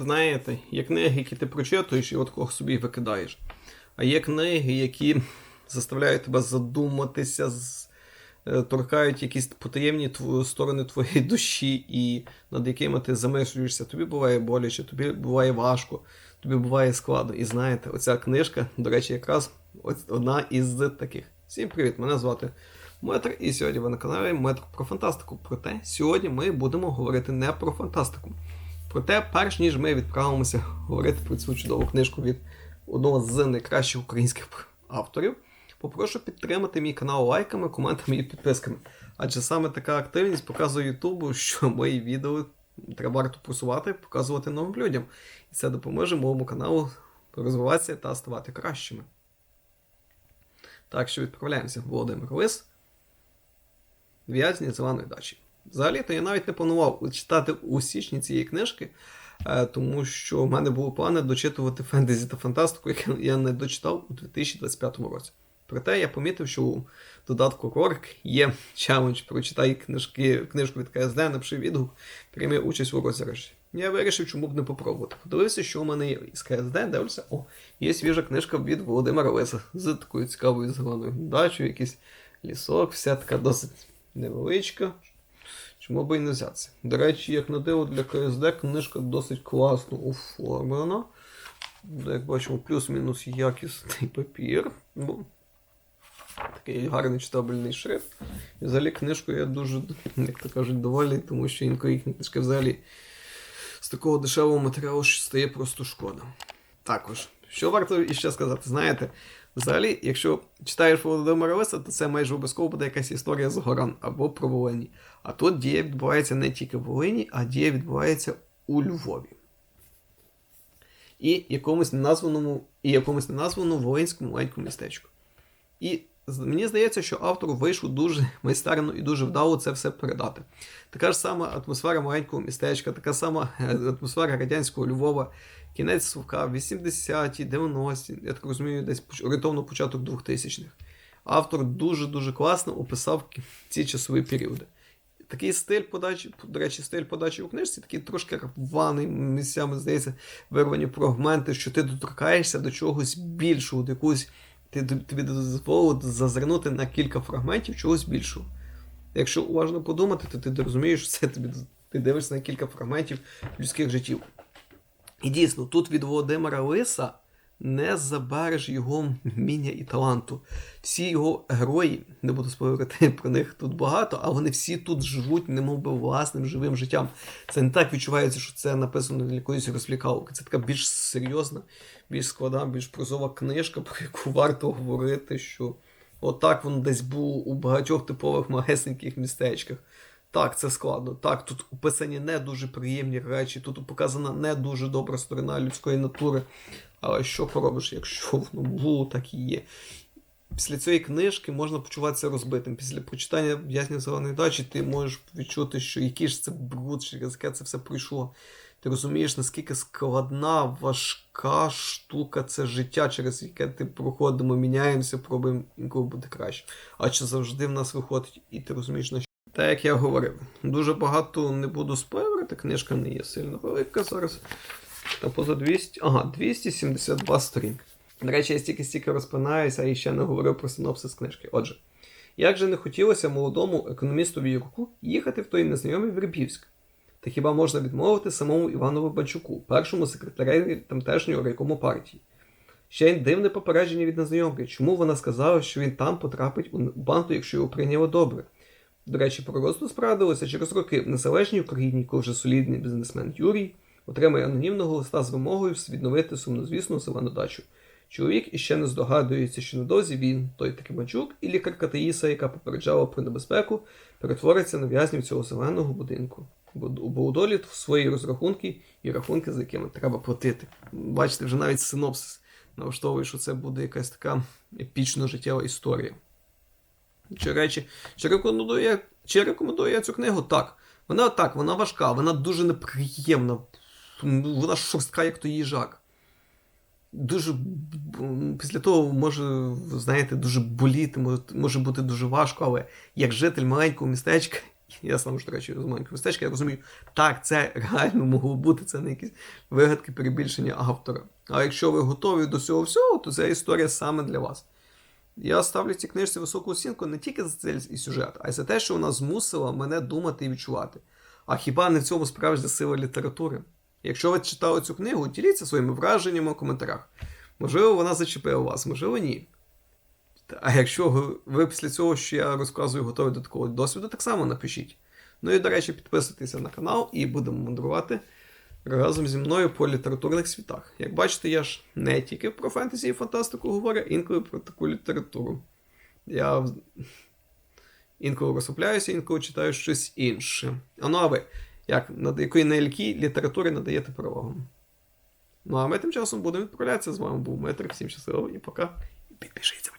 знаєте, є книги, які ти прочитуєш і от кого собі викидаєш. А є книги, які заставляють тебе задуматися, е, торкають якісь потаємні сторони твоєї душі, і над якими ти замислюєшся. Тобі буває боляче, тобі буває важко, тобі буває складно. І знаєте, оця книжка, до речі, якраз одна із таких. Всім привіт! Мене звати Метр, і сьогодні ви на каналі Метр про фантастику. Проте сьогодні ми будемо говорити не про фантастику. Проте, перш ніж ми відправимося говорити про цю чудову книжку від одного з найкращих українських авторів, попрошу підтримати мій канал лайками, коментами і підписками. Адже саме така активність показує Ютубу, що мої відео треба варто просувати, показувати новим людям. І це допоможе моєму каналу розвиватися та ставати кращими. Так що відправляємося. Володимир Лис. В'язні зеленої дачі. Взагалі-то я навіть не планував читати у січні цієї книжки, е, тому що в мене були плани дочитувати фентезі та фантастику, яку я не дочитав у 2025 році. Проте я помітив, що у додатку Рорк є челендж прочитай книжки, книжку від КСД, напиши відгук, прийми участь у розіграші. Я вирішив, чому б не попробувати. Подивився, що у мене є із КСД, дивлюся, о, є свіжа книжка від Володимира Лиса з такою цікавою зеленою дачею, якийсь лісок, вся така досить невеличка. Чому би і не взятися? До речі, як на диво для КСД, книжка досить класно оформлена. Як бачимо, плюс-мінус якісний папір. Ну, такий гарний читабельний шрифт. І взагалі книжку я дуже, як то кажуть, доволі, тому що інколи їхні книжки взагалі з такого дешевого матеріалу що стає просто шкода. Також, що варто іще сказати, знаєте, взагалі, якщо читаєш Володимира Лиса, то це майже обов'язково буде якась історія з Горан або про Волині. А тут дія відбувається не тільки в Волині, а дія відбувається у Львові. І якомусь неназваному, і якомусь неназваному волинському маленькому містечку. І мені здається, що автору вийшло дуже майстерно і дуже вдало це все передати. Така ж сама атмосфера маленького містечка, така сама е, атмосфера радянського Львова, кінець Совка, 80-ті, 90-ті, я так розумію, десь орієнтовно початок 2000-х. Автор дуже-дуже класно описав ці часові періоди. Такий стиль подачі, до речі, стиль подачі у книжці, такий трошки рваний, місцями здається, вирвані фрагменти, що ти доторкаєшся до чогось більшого, до якогось ти, тобі дозволить зазирнути на кілька фрагментів чогось більшого. Якщо уважно подумати, то ти розумієш, що це тобі ти дивишся на кілька фрагментів людських життів. І дійсно, тут від Володимира Лиса не забереш його вміння і таланту. Всі його герої, не буду спойлерити про них тут багато, а вони всі тут живуть, немов би власним живим життям. Це не так відчувається, що це написано для якоїсь розлікалки. Це така більш серйозна, більш складна, більш прозова книжка, про яку варто говорити, що отак воно десь було у багатьох типових малесеньких містечках. Так, це складно. Так, тут описані не дуже приємні речі, тут показана не дуже добра сторона людської натури. Але що поробиш, якщо воно було, так і є. Після цієї книжки можна почуватися розбитим. Після прочитання в'язнів зеленої дачі ти можеш відчути, що який ж це бруд, через яке це все пройшло. Ти розумієш, наскільки складна, важка штука це життя, через яке ти проходимо, міняємося, пробуємо інколи бути краще. А чи завжди в нас виходить, і ти розумієш, на що. Так як я говорив, дуже багато не буду спойлерити, книжка не є сильно велика зараз. Та поза 200. Ага, 272 сторінки. До речі, я стільки-стільки розпинаюся і ще не говорив про синопсис книжки. Отже, як же не хотілося молодому економістові Юрку їхати в той незнайомий Вербівськ? Та хіба можна відмовити самому Іванову Банчуку, першому секретареві тамтешньої райкому партії? Ще й дивне попередження від незнайомки, чому вона сказала, що він там потрапить у банду, якщо його прийняли добре. До речі, про розгляд справдилося через роки в незалежній Україні, коли вже солідний бізнесмен Юрій отримає анонімного листа з вимогою відновити сумнозвісну зелену дачу. Чоловік іще не здогадується, що недовзі він, той Трибачук, і лікарка Таїса, яка попереджала про небезпеку, перетвориться на в'язнів цього зеленого будинку. Бо у долі свої розрахунки і рахунки, за якими треба платити. Бачите, вже навіть синопсис налаштовує, що це буде якась така епічно життєва історія. Чи речі, чи рекомендує, чи рекомендує я цю книгу? Так. Вона так, вона важка, вона дуже неприємна, вона шорстка, як той їжак. Дуже після того може, знаєте, дуже боліти, може, бути дуже важко, але як житель маленького містечка Я сам ж, речі, з маленького містечка, я розумію, так, це реально могло бути, це не якісь вигадки перебільшення автора. А якщо ви готові до цього всього, то ця історія саме для вас. Я ставлю цій книжці високу оцінку не тільки за цей і сюжет, а й за те, що вона змусила мене думати і відчувати. А хіба не в цьому справжня сила літератури? Якщо ви читали цю книгу, діліться своїми враженнями у коментарях. Можливо, вона зачепила вас, можливо, ні. А якщо ви- після цього, що я розказую, готові до такого досвіду, так само напишіть. Ну і, до речі, підписуйтеся на канал і будемо мандрувати разом зі мною по літературних світах. Як бачите, я ж не тільки про фентезі і фантастику говорю, інколи про таку літературу. Я інколи розсупляюся, інколи читаю щось інше. А ну а ви, як, якої на якій літературі надаєте перевагу? Ну а ми тим часом будемо відправлятися. З вами був Метрик. Всім щасливо і пока. І Підпишіться,